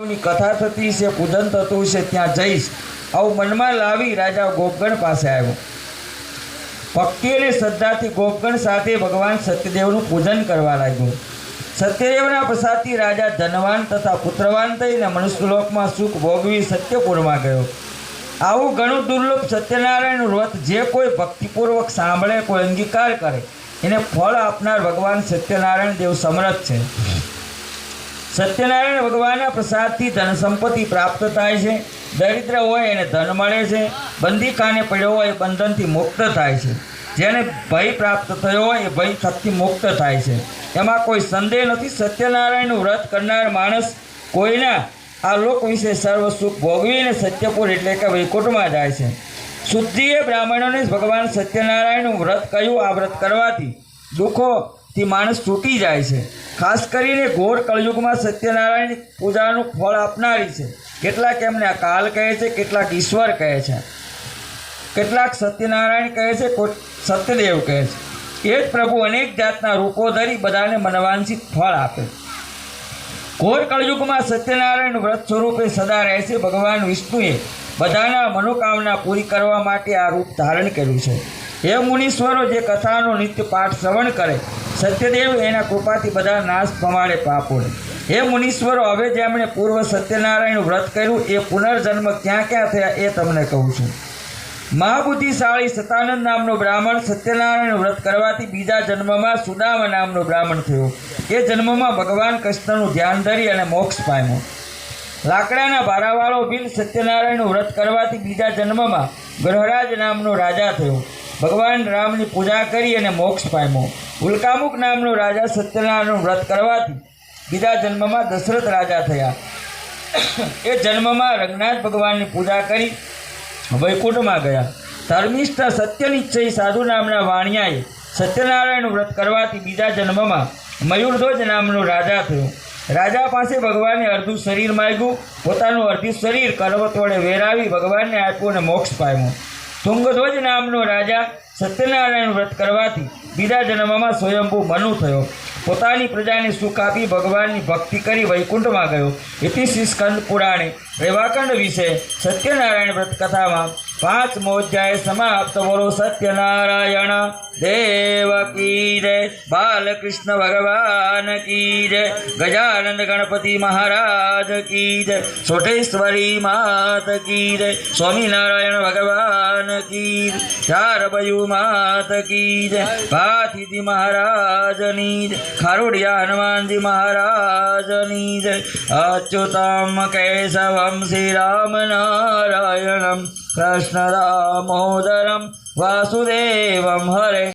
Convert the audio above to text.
કથા થતી છે, પૂજન થતું છે, ત્યાં જઈશ. આવું મનમાં લાવી રાજા ગોપગણ પાસે આવ્યો. ભક્તિ અને શ્રદ્ધાથી ગોપગણ સાથે ભગવાન સત્યદેવનું પૂજન કરવા લાગ્યું. સત્યદેવના પ્રસાદથી રાજા ધનવાન તથા પુત્રવાન થઈને મનુષ્યલોકમાં સુખ ભોગવી સત્યપુરમાં ગયો. આવું ઘણું દુર્લભ સત્યનારાયણ વ્રત જે કોઈ ભક્તિપૂર્વક સાંભળે, કોઈ અંગીકાર કરે, એને ફળ આપનાર ભગવાન સત્યનારાયણ દેવ સમર્થ છે. સત્યનારાયણ ભગવાનના પ્રસાદથી ધન સંપત્તિ પ્રાપ્ત થાય છે. દરિદ્ર હોય એને ધન મળે છે. બંદીખાને પડ્યો હોય એ બંધનથી મુક્ત થાય છે. જેને ભય પ્રાપ્ત થયો હોય એ ભય થકથી મુક્ત થાય છે. એમાં કોઈ સંદેહ નથી. સત્યનારાયણનું વ્રત કરનાર માણસ કોઈના આ લોક વિશે સર્વ સુખ ભોગવીને સત્યપુર એટલે કે વૈકુંઠમાં જાય છે. શુદ્ધિએ બ્રાહ્મણોને ભગવાન સત્યનારાયણનું વ્રત કહ્યું આ વ્રત કરવાથી. દુઃખોથી માણસ તૂટી જાય છે. ખાસ કરીને ઘોર કળયુગમાં સત્યનારાયણ પૂજાનું ફળ આપનારી છે. કેટલાક એમને કાલ કહે છે, કેટલાક ઈશ્વર કહે છે. કેટલાક સત્યનારાયણ કહે છે સત્યદેવ કહે છે. એ જ પ્રભુ અનેક જાતના રૂપો ધરી બધાને મનવાંછિત ફળ આપે. ઘોર કળયુગમાં સત્યનારાયણ વ્રત સ્વરૂપે સદા રહેશે ભગવાન વિષ્ણુએ બધાના મનોકામના પૂરી કરવા માટે આ રૂપ ધારણ કર્યું છે. હે મુનીશ્વરો, જે કથાનો નિત્ય પાઠ શ્રવણ કરે સત્યદેવ એના કૃપાથી બધા નાશ પમાડે પાપોને. હે મુનીશ્વરો, હવે જેમણે પૂર્વ સત્યનારાયણ વ્રત કર્યું, એ પુનર્જન્મ ક્યાં ક્યાં થયા એ તમને કહું છું. મહાબુદ્ધિશાળી સતાનંદ નામનો બ્રાહ્મણ સત્યનારાયણ વ્રત કરવાથી બીજા જન્મમાં સુદામા નામનો બ્રાહ્મણ થયો. એ જન્મમાં ભગવાન કૃષ્ણનું ધ્યાન ધરી અને મોક્ષ પામ્યો. લાકડાના ભારાવાળો બિલ સત્યનારાયણનું વ્રત કરવાથી બીજા જન્મમાં ગ્રહરાજ નામનો રાજા થયો. ભગવાન રામની પૂજા કરી અને મોક્ષ પામ્યો. ઉલ્કામુખ નામનો રાજા સત્યનારાયણનું વ્રત કરવાથી બીજા જન્મમાં દશરથ રાજા થયા. એ જન્મમાં રંગનાથ ભગવાનની પૂજા કરી વૈકુંઠમાં ગયા. ધર્મિષ્ઠ સત્યનિશ્ચય સાધુ નામના વાણિયાએ સત્યનારાયણનું વ્રત કરવાથી બીજા જન્મમાં મયુરધ્વજ નામનો રાજા થયો. રાજા પાસે ભગવાને અડધું શરીર માગ્યું. પોતાનું અડધું શરીર કરવત વડે વેરાવી ભગવાનને આપ્યું અને મોક્ષ પામ્યો. તુંગધ્વજ નામનો રાજા સત્યનારાયણ વ્રત કરવાથી બીજા જન્મમાં સ્વયંભૂ મનુ થયો. પોતાની પ્રજાને સુખ આપી ભગવાનની ભક્તિ કરી વૈકુંઠમાં ગયો. ઇતિ શ્રી સ્કંદ પુરાણે રેવાકંડ વિશે સત્યનારાયણ વ્રત કથામાં પાંચ મોજ્જાએ સમાપ્ત. બોલો સત્યનારાયણ, દેવ કી જય. બાલકૃષ્ણ ભગવાન કી જય. ગજાનંદ ગણપતિ મહારાજ કી જય. સોટેશ્વરી માત કી જય. સ્વામિનારાયણ ભગવાન કી જય. ચારબયુ માત કી જય. ભાથીજી મહારાજની જય. ખારોડિયા હનુમાનજી મહારાજની જય. અચ્યુતમ કેશવમ શ્રી રામ નારાયણમ કૃષ્ણ દામોદરમ વાસુદેવમ હરે